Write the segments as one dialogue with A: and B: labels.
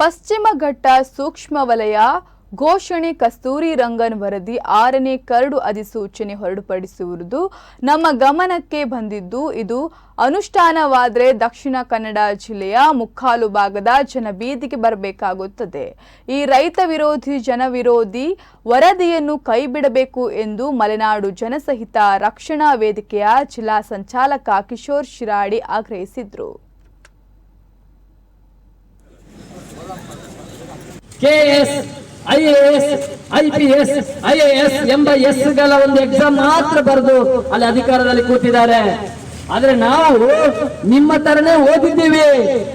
A: ಪಶ್ಚಿಮ ಘಟ್ಟ ಸೂಕ್ಷ್ಮ ವಲಯ ಘೋಷಣೆ ಕಸ್ತೂರಿ ರಂಗನ್ ವರದಿ ಆರನೇ ಕರಡು ಅಧಿಸೂಚನೆ ಹೊರಡುಪಡಿಸುವುದು ನಮ್ಮ ಗಮನಕ್ಕೆ ಬಂದಿದ್ದು, ಇದು ಅನುಷ್ಠಾನವಾದರೆ ದಕ್ಷಿಣ ಕನ್ನಡ ಜಿಲ್ಲೆಯ ಮುಕ್ಕಾಲು ಭಾಗದ ಜನ ಬೀದಿಗೆ ಬರಬೇಕಾಗುತ್ತದೆ. ಈ ರೈತ ವಿರೋಧಿ ಜನವಿರೋಧಿ ವರದಿಯನ್ನು ಕೈಬಿಡಬೇಕು ಎಂದು ಮಲೆನಾಡು ಜನಸಹಿತ ರಕ್ಷಣಾ ವೇದಿಕೆಯ ಜಿಲ್ಲಾ ಸಂಚಾಲಕ ಕಿಶೋರ್ ಶಿರಾಡಿ ಆಗ್ರಹಿಸಿದರು.
B: ಕೆಎಸ್, ಐಎಎಸ್, ಐಪಿಎಸ್, ಐಎಎಸ್ ಎಂಬ ಎಸ್ಗಳ ಒಂದು ಎಕ್ಸಾಮ್ ಮಾತ್ರ ಬರೆದು ಅಲ್ಲಿ ಅಧಿಕಾರದಲ್ಲಿ ಕೂತಿದ್ದಾರೆ. ಆದ್ರೆ ನಾವು ನಿಮ್ಮ ತರನೇ ಓದಿದ್ದೀವಿ,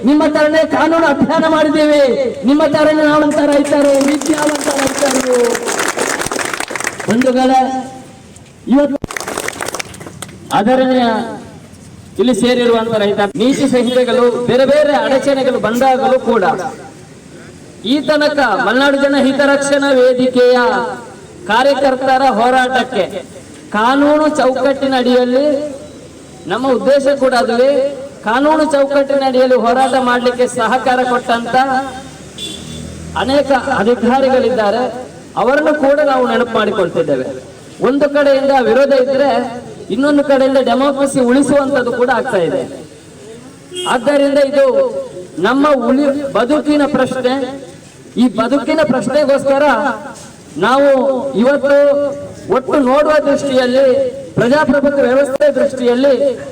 B: ನಿಮ್ಮ ತರನೇ ಕಾನೂನು ಅಧ್ಯಯನ ಮಾಡಿದ್ದೀವಿ, ನಿಮ್ಮ ತರನೇ ನಾವಂತ ರೈತರು, ವಿದ್ಯಾವಂತ ರೈತರು. ಬಂಧುಗಳ, ಇವತ್ತು ಆದರಣೀಯ ಇಲ್ಲಿ ಸೇರಿರುವಂತ ರೈತ, ನೀತಿ ಸಂಹಿತೆಗಳು ಬೇರೆ ಬೇರೆ ಅಡಚಣೆಗಳು ಬಂದಾಗಲೂ ಕೂಡ ಈ ತನಕ ಮಲೆನಾಡು ಜನ ಹಿತರಕ್ಷಣಾ ವೇದಿಕೆಯ ಕಾರ್ಯಕರ್ತರ ಹೋರಾಟಕ್ಕೆ ಕಾನೂನು ಚೌಕಟ್ಟಿನ ಅಡಿಯಲ್ಲಿ, ನಮ್ಮ ಉದ್ದೇಶ ಕೂಡ ಅದುವೇ ಕಾನೂನು ಚೌಕಟ್ಟಿನ ಅಡಿಯಲ್ಲಿ ಹೋರಾಟ ಮಾಡಲಿಕ್ಕೆ ಸಹಕಾರ ಕೊಟ್ಟಂತ ಅನೇಕ ಅಧಿಕಾರಿಗಳಿದ್ದಾರೆ. ಅವರನ್ನು ಕೂಡ ನಾವು ನೆನಪು ಮಾಡಿಕೊಳ್ತಿದ್ದೇವೆ. ಒಂದು ಕಡೆಯಿಂದ ವಿರೋಧ ಇದ್ರೆ ಇನ್ನೊಂದು ಕಡೆಯಿಂದ ಡೆಮೋಕ್ರಸಿ ಉಳಿಸುವಂತದ್ದು ಕೂಡ ಆಗ್ತಾ ಇದೆ. ಆದ್ದರಿಂದ ಇದು ನಮ್ಮ ಉಳಿ ಬದುಕಿನ ಪ್ರಶ್ನೆ. ಈ ಬದುಕಿನ ಪ್ರಶ್ನೆಗೋಸ್ಕರ ನಾವು ಇವತ್ತು ಒಟ್ಟು ನೋಡುವ ದೃಷ್ಟಿಯಲ್ಲಿ ಪ್ರಜಾಪ್ರಭುತ್ವ ವ್ಯವಸ್ಥೆ ದೃಷ್ಟಿಯಲ್ಲಿ